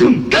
రంగా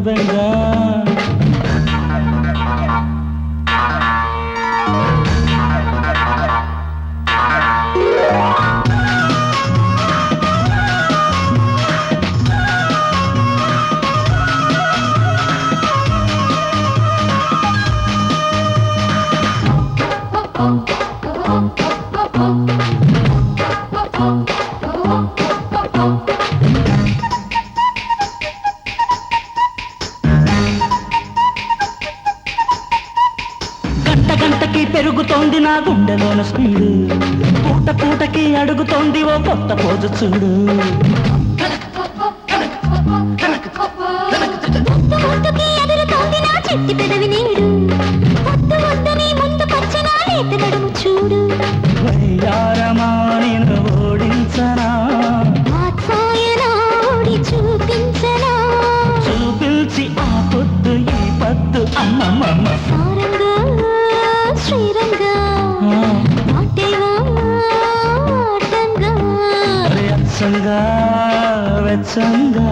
నీ బెంగా గంట గంటకి పెరుగుతోంది నా గుండెలోన స్పీడు. పూట పూటకి అడుగుతోంది ఓ కొత్త పోజు చూడు. చూడు. వయ్యారమా నేను ఓడించనా? చూపించనా? చూపించి ఆ పొద్దు ఈ పద్దు అమ్మమ్మమ్మ. సారంగా శ్రీరంగా నాటేవా ఆటంగా వెచ్చంగా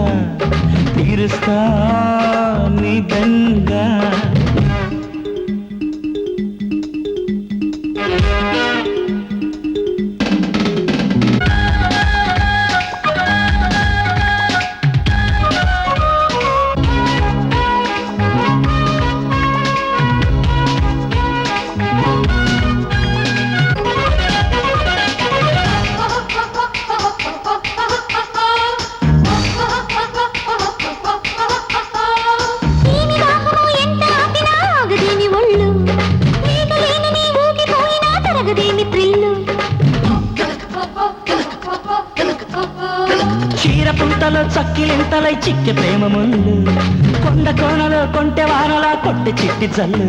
పుంతలో చక్కిలింతలై చిక్కి ప్రేమ ముళ్ళు కొండ కోనలో కొంటె వానలా కొట్టి చిట్టి జల్లు.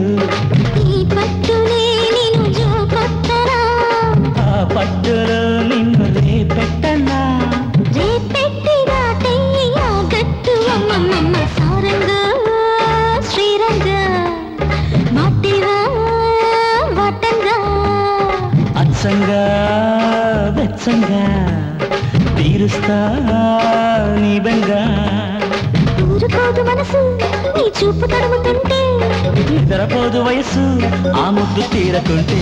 ఆ పట్టులో నిన్ను రేపెట్టనా? రేపెట్టి దాటయ్యి ఆ గట్టు అమ్మమ్మమ్మ సారంగా శ్రీరంగా. మాటివా వటంగా? అచ్చంగా వెచ్చంగా. తీరుస్తా నీ బెంగా ఊరుకోదు మనసు నీ చూపు తడుముతుంటే నిద్రపోదు వయసు ఆ ముద్దు తీరకుంటే.